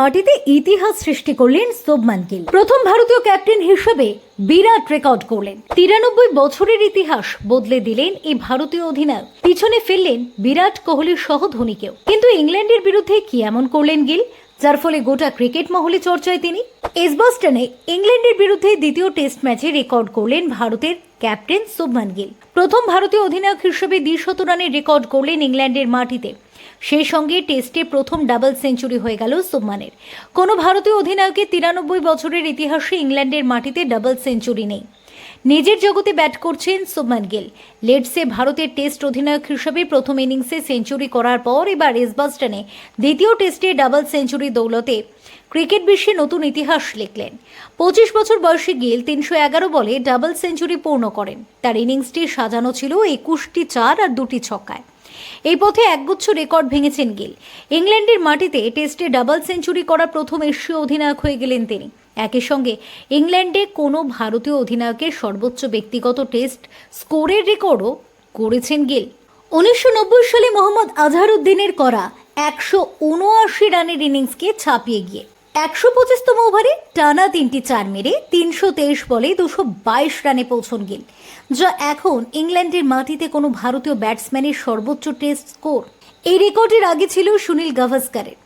মাটিতে ইতিহাস সৃষ্টি করলেন শুভমান গিল। প্রথম ভারতীয় ক্যাপ্টেন হিসেবে বিরাট রেকর্ড করলেন তিরানব্বই বছরের ইতিহাস বদলে দিলেন এই ভারতীয় অধিনায়ক। পিছনে ফেললেন বিরাট কোহলির সহ ধোনিকেও। কিন্তু ইংল্যান্ডের বিরুদ্ধে কি এমন করলেন গিল? যার ফলে গোটা ক্রিকেট মহলে চর্চায় তিনি? এসবাস্টনে ইংল্যান্ডের বিরুদ্ধে দ্বিতীয় টেস্ট ম্যাচে রেকর্ড করলেন ভারতের ক্যাপ্টেন শুভমান গিল। প্রথম ভারতীয় অধিনায়ক হিসেবে দ্বিশত রানের রেকর্ড করলেন ইংল্যান্ডের মাটিতে। সেই সঙ্গে টেস্টে প্রথম ডাবল সেঞ্চুরি হয়ে গেল সুবমানের। কোনো ভারতীয় অধিনায়কের তিরানব্বই বছরের ইতিহাসে ইংল্যান্ডের মাটিতে ডাবল সেঞ্চুরি নেই। নিজের জগতে ব্যাট করছেন সুবমান গিল। লেডসে ভারতের টেস্ট অধিনায়ক হিসেবে প্রথম ইনিংসে সেঞ্চুরি করার পর এবার এসবাস্টনে দ্বিতীয় টেস্টে ডাবল সেঞ্চুরি দৌলতে ক্রিকেট বিশ্বে নতুন ইতিহাস লিখলেন। পঁচিশ বছর বয়সী গিল তিনশো এগারো বলে ডাবল সেঞ্চুরি পূর্ণ করেন। তার ইনিংসটি সাজানো ছিল একুশটি চার আর দুটি ছক্কায়। এই পথে একগুচ্ছ রেকর্ড ভেঙেছেন গিল। ইংল্যান্ডের মাটিতে টেস্টে ডাবল সেঞ্চুরি করা প্রথম এশীয় অধিনায়ক হয়ে গেলেন তিনি। একই সঙ্গে ইংল্যান্ডে কোনো ভারতীয় অধিনায়কের সর্বোচ্চ ব্যক্তিগত টেস্ট স্কোরের রেকর্ডও করেছেন গিল। উনিশশো নব্বই সালে মোহাম্মদ আজহারউদ্দিনের করা একশো উনআশি রানের ইনিংসকে ছাপিয়ে গিয়ে একশো পঁচিশতম ওভারে টানা তিনটি চার মেরে তিনশো তেইশ বলে দুশো বাইশ রানে পৌঁছন গিল, যা এখন ইংল্যান্ডের মাটিতে কোনো ভারতীয় ব্যাটসম্যানের সর্বোচ্চ টেস্ট স্কোর। এই রেকর্ডের আগে ছিল সুনীল গাভাস্কারের।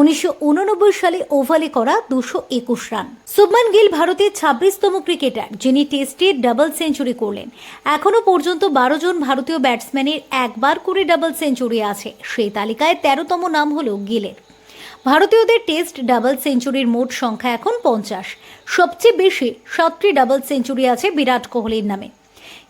উনিশশো উননব্বই সালে ওভালে করা দুশো একুশ রান। শুভমান গিল ভারতের ছাব্বিশতম ক্রিকেটার, যিনি টেস্টে ডাবল সেঞ্চুরি করলেন। এখনও পর্যন্ত বারো জন ভারতীয় ব্যাটসম্যানের একবার করে ডাবল সেঞ্চুরি আছে। সেই তালিকায় তেরোতম নাম হল গিলের। ভারতীয়দের টেস্ট ডাবল সেঞ্চুরির মোট সংখ্যা এখন পঞ্চাশ। সবচেয়ে বেশি সাতটি ডাবল সেঞ্চুরি আছে বিরাট কোহলির নামে।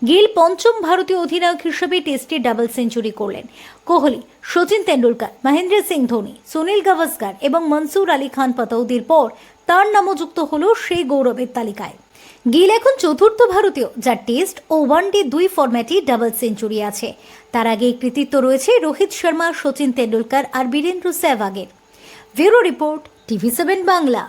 গিল পঞ্চম ভারতীয় অধিনায়ক হিসেবে টেস্টে ডাবল সেঞ্চুরি করলেন। কোহলি, সচিন তেন্ডুলকর, মহেন্দ্র সিং ধোনি, সুনীল গাভাস্কার এবং মনসুর আলী খান পাতৌদির পর তার নামও যুক্ত হল সেই গৌরবের তালিকায়। গিল এখন চতুর্থ ভারতীয়, যার টেস্ট ও ওয়ানডে দুই ফরম্যাটে ডাবল সেঞ্চুরি আছে। তার আগে কৃতিত্ব রয়েছে রোহিত শর্মা, সচিন তেন্ডুলকার আর Virender সেহবাগের bureau report TV seven Bangla